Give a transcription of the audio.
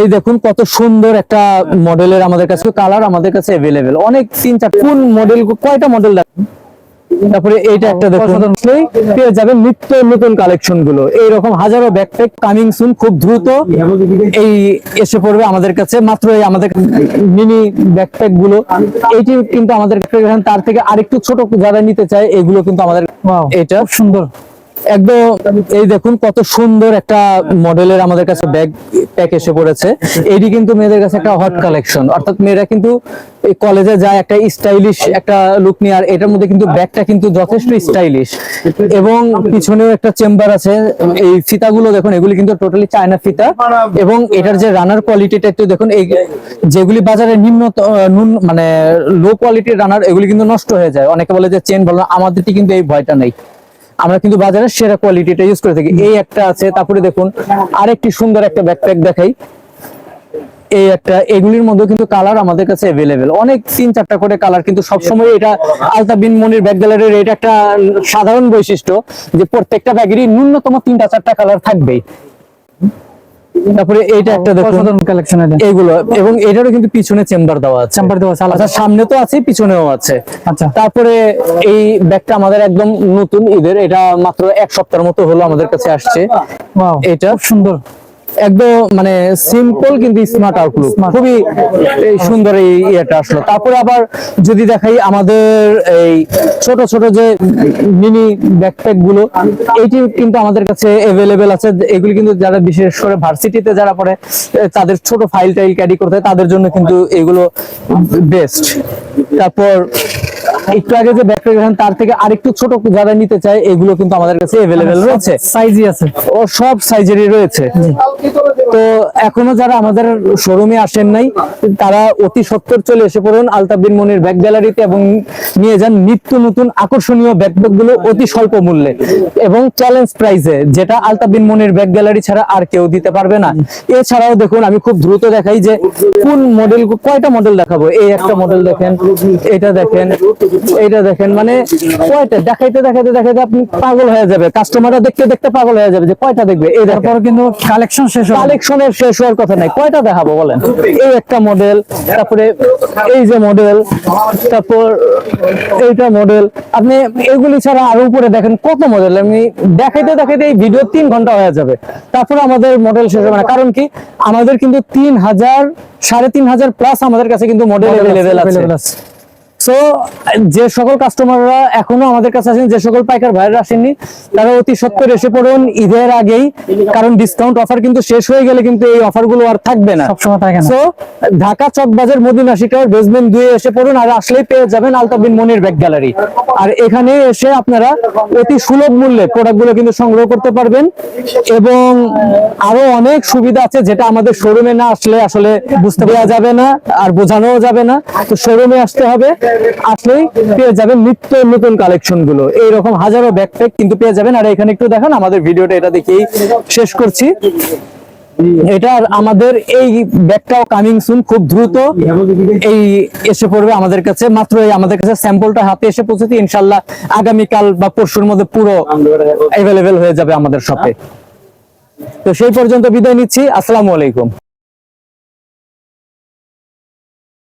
এই দেখুন কত সুন্দর একটা মডেলের আমাদের কাছে কালার আমাদের কাছে অ্যাভেলেবেল অনেক তিন চার কোন মডেল কয়টা মডেল দেখুন? তারপরে এইটা একটা দেখুন। পেয়ে যাবেন নিত্য নতুন কালেকশনগুলো। এইরকম হাজারো ব্যাকপ্যাক কামিং সুন খুব দ্রুত এই এসে পড়বে আমাদের কাছে। মাত্র এই আমাদের মিনি ব্যাকপ্যাকগুলো। এইটি কিন্তু আমাদের তার থেকে আরেকটু ছোট যারা নিতে চায় এগুলো কিন্তু আমাদের এটা। সুন্দর। একদম এই দেখুন কত সুন্দর একটা মডেলের আমাদের কাছে ব্যাগ প্যাক এসে পড়েছে। এটি কিন্তু মেয়েদের কাছে একটা হট কালেকশন অর্থাৎ মেয়েরা কিন্তু এই কলেজে যায় একটা স্টাইলিশ একটা লুক নিয়ে আর এটার মধ্যে কিন্তু ব্যাগটা কিন্তু যথেষ্ট স্টাইলিশ এবং পিছনেও একটা চেম্বার আছে। এই ফিতাগুলো দেখুন এগুলি কিন্তু টোটালি চায়না ফিতা। এবং এটার যে রানার কোয়ালিটিটা একটু দেখুন এই যেগুলি বাজারে নিম্ন মানে লো কোয়ালিটির রানার এগুলি কিন্তু নষ্ট হয়ে যায়। অনেকে বলে যে চেন না, আমাদেরটি কিন্তু এই ভয়টা নেই। আমরা কিন্তু বাজারে সেরা কোয়ালিটিটা ইউজ করে থাকি। এই একটা আছে, তারপরে দেখুন, আরেকটি সুন্দর একটা ব্যাকপ্যাক দেখাই। এই একটা, এগুলির মধ্যে কিন্তু কালার আমাদের কাছে অ্যাভেলেবেল অনেক তিন চারটা করে কালার কিন্তু সবসময় এটা আলতা বিন মনির ব্যাগ গ্যালারির এটা একটা সাধারণ বৈশিষ্ট্য যে প্রত্যেকটা ব্যাগেরই ন্যূনতম তিনটা চারটা কালার থাকবেই। তারপরে এইটা একটা দেখুন। কালেকশন এইগুলো এবং এটারও কিন্তু পিছনে চেম্বার দেওয়া আছে। চেম্বার দেওয়া আছে আচ্ছা সামনে তো আছে পিছনেও আছে। আচ্ছা। তারপরে এই ব্যাগটা আমাদের একদম নতুন ঈদের এটা মাত্র এক সপ্তাহের মতো হলো আমাদের কাছে আসছে। এটা সুন্দর। একদম মানে সিম্পল কিন্তু স্মার্ট আউটলুক খুবই সুন্দর এই ইয়েটা আসলো। তারপরে আবার যদি দেখাই আমাদের এই ছোট ছোট যে মিনি ব্যাকপ্যাকগুলো এইটি কিন্তু আমাদের কাছে অ্যাভেলেবেল আছে। এগুলি কিন্তু যারা বিশেষ করে ভার্সিটিতে যারা পড়ে তাদের ছোট ফাইল টাইল ক্যারি করতে তাদের জন্য কিন্তু এগুলো বেস্ট তারপর একটু আগে যে ব্যাকপ্যাক দেখেন তার থেকে আরেকটু ছোট যারা নিতে চায় এগুলো কিন্তু আমাদের কাছে অ্যাভেলেবেল রয়েছে। সাইজই আছে। ও সব সাইজেরই রয়েছে। তো এখনও যারা আমাদের শোরুমে আসেন নাই তারা অতি সত্তর চলে এসে পড়ুন আলতাবিন মনির ব্যাগ গ্যালারিতে এবং নিয়ে যান নিত্য নতুন আকর্ষণীয় ব্যাকপ্যাকগুলো অতি স্বল্প মূল্যে। এবং চ্যালেঞ্জ প্রাইসে যেটা আলতাবিন মনির ব্যাগ গ্যালারি ছাড়া আর কেউ দিতে পারবে না। এছাড়াও দেখুন আমি খুব দ্রুত দেখাই যে কোন মডেল কয়টা মডেল দেখাবো? এই একটা মডেল দেখেন এটা দেখেন এইটা দেখেন মানে কয়টা? দেখাইতে দেখাইতে দেখাইতে আপনি পাগল হয়ে যাবে। কাস্টমাররা দেখতে দেখতে পাগল হয়ে যাবে যে কয়টা দেখবে। এই তারপর কিন্তু কালেকশন শেষ কালেকশনের শেষ হওয়ার কথা নাই। কয়টা দেখাবো বলেন? এই একটা মডেল তারপরে এই যে মডেল তারপর এইটা মডেল আপনি এগুলি ছাড়া আরও উপরে দেখেন কত মডেল আমি দেখাইতে দেখাইতে এই ভিডিও তিন ঘণ্টা হয়ে যাবে। তারপরে আমাদের মডেল শেষ হবে না। কারণ কি? আমাদের কিন্তু তিন হাজার সাড়ে তিন হাজার প্লাস আমাদের কাছে কিন্তু মডেল অ্যাভেলেবেল আছে। সো যে সকল কাস্টমাররা এখনও আমাদের কাছে আছেন যে সকল পাইকার ভাইরা আসেননি তারা অতি সত্তর এসে পড়ুন ঈদের আগেই কারণ ডিসকাউন্ট অফার কিন্তু শেষ হয়ে গেলে কিন্তু এই অফারগুলো আর থাকবে না। সো ঢাকা চকবাজার মদিনা শিকার বেসমেন্ট দুয়ে এসে পড়ুন আর আসলেই পেয়ে যাবেন আলতাবিন মনির ব্যাগ গ্যালারি আর এখানে এসে আপনারা অতি সুলভ মূল্যে প্রোডাক্টগুলো কিন্তু সংগ্রহ করতে পারবেন এবং আরও অনেক সুবিধা আছে যেটা আমাদের শোরুমে না আসলে আসলে বুঝতে পারা যাবে না আর বোঝানোও যাবে না। তো শোরুমে আসতে হবে আসলেই পেয়ে যাবেন নিত্য নতুন কালেকশনগুলো এইরকম হাজারো ব্যাকপ্যাক কিন্তু পেয়ে যাবেন। আর এখানে একটু দেখেন, আমাদের ভিডিওটা এটা দেখেই শেষ করছি। এটা আমাদের এই ব্যাগটাও কামিং সুন খুব দ্রুত এই এসে পড়বে আমাদের কাছে। মাত্র এই আমাদের কাছে স্যাম্পলটা হাতে এসে পৌঁছেছে। ইনশাল্লাহ আগামীকাল বা পরশুর মধ্যে পুরো অ্যাভেলেবেল হয়ে যাবে আমাদের শপে তো সেই পর্যন্ত বিদায় নিচ্ছি। আসসালামু আলাইকুম।